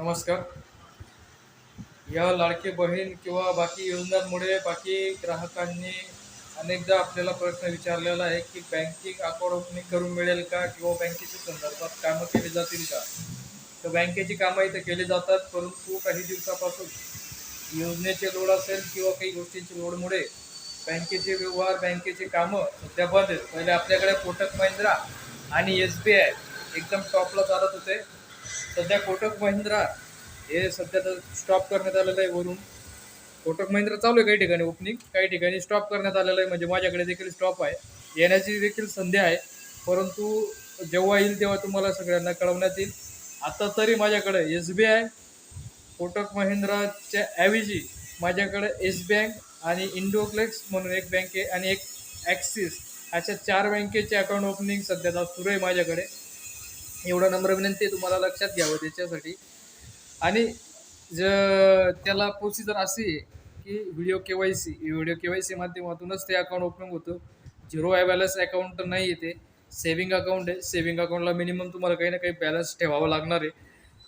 नमस्कार. या लाडकी बहीण किंवा बाकी योजनांमुळे बाकी ग्राहकांनी अनेकदा आपल्याला प्रश्न विचारलेला आहे की बँकिंग अकाउंट ओपनिंग करून मिळेल का किंवा बँकेच्या संदर्भात कामं केली जातील का? तर बँकेची कामं इथं केली जातात परंतु काही दिवसापासून योजनेचे लोड असेल किंवा काही गोष्टींची लोडमुळे बँकेचे व्यवहार बँकेचे कामं सध्या बंद आहेत. पहिले आपल्याकडे कोटक महिंद्रा आणि एस बी आय एकदम टॉपला चालत होते. सध्या कोटक महिंद्रा हे सध्या तर स्टॉप करण्यात आलेलं आहे वरून. कोटक महिंद्रा चालू आहे काही ठिकाणी ओपनिंग काही ठिकाणी स्टॉप करण्यात आलेलं आहे. म्हणजे माझ्याकडे देखील स्टॉप आहे. येण्याची देखील संधी आहे. परंतु जेव्हा येईल तेव्हा तुम्हाला सगळ्यांना कळवण्यात येईल. आता तरी माझ्याकडे एस बी आय कोटक महिंद्राच्या ऐवजी माझ्याकडे एस बँक आणि इंडोक्लेक्स म्हणून एक बँक आहे आणि एक ॲक्सिस अशा चार बँकेचे अकाउंट ओपनिंग सध्या सुरू आहे माझ्याकडे. एवढा नम्र विनंती आहे तुम्हाला लक्षात घ्यावं त्याच्यासाठी. आणि ज त्याला प्रोसिजर अशी आहे की video K Y C video K Y C माध्यमातूनच ते अकाउंट ओपनिंग होतं. झिरो आय बॅलन्स अकाउंट नाही येते सेव्हिंग अकाउंट आहे. सेव्हिंग अकाउंटला मिनिमम तुम्हाला काही ना काही बॅलन्स ठेवावं लागणार आहे.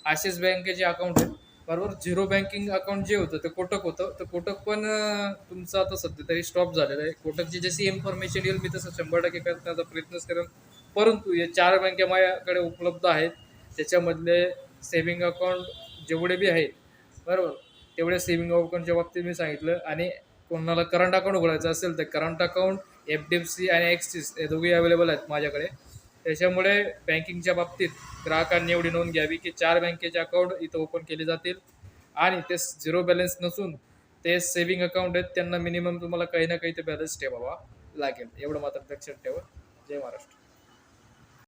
ॲक्सिस बँकेचे अकाउंट आहे बरोबर? झिरो बँकिंग अकाउंट जे होतं ते कोटक होतं. तर कोटक पण तुमचं आता सध्या तरी स्टॉप झालेलं आहे. कोटकची जशी इन्फॉर्मेशन येईल मी तसं शंभर टक्के करण्याचा प्रयत्नच करेन. परंतु या चार बँका माझ्याकडे उपलब्ध आहेत. त्याच्यामधले सेव्हिंग अकाउंट जेवढे बी आहेत बरोबर तेवढे सेव्हिंग अकाउंटच्या बाबतीत मी सांगितलं. आणि कोणाला करंट अकाउंट उघडायचं असेल तर current account F D F C आणि ॲक्सिस हे दोघे अवेलेबल आहेत माझ्याकडे. त्याच्यामुळे बँकिंगच्या बाबतीत ग्राहकांनी एवढी नोंद घ्यावी की चार बँकेचे अकाउंट इथं ओपन केले जातील. आणि ते झिरो बॅलन्स नसून ते सेव्हिंग अकाउंट आहेत त्यांना मिनिमम तुम्हाला काही ना काही ते बॅलन्स ठेवावा लागेल. एवढं मात्र लक्षात ठेवा. जय महाराष्ट्र.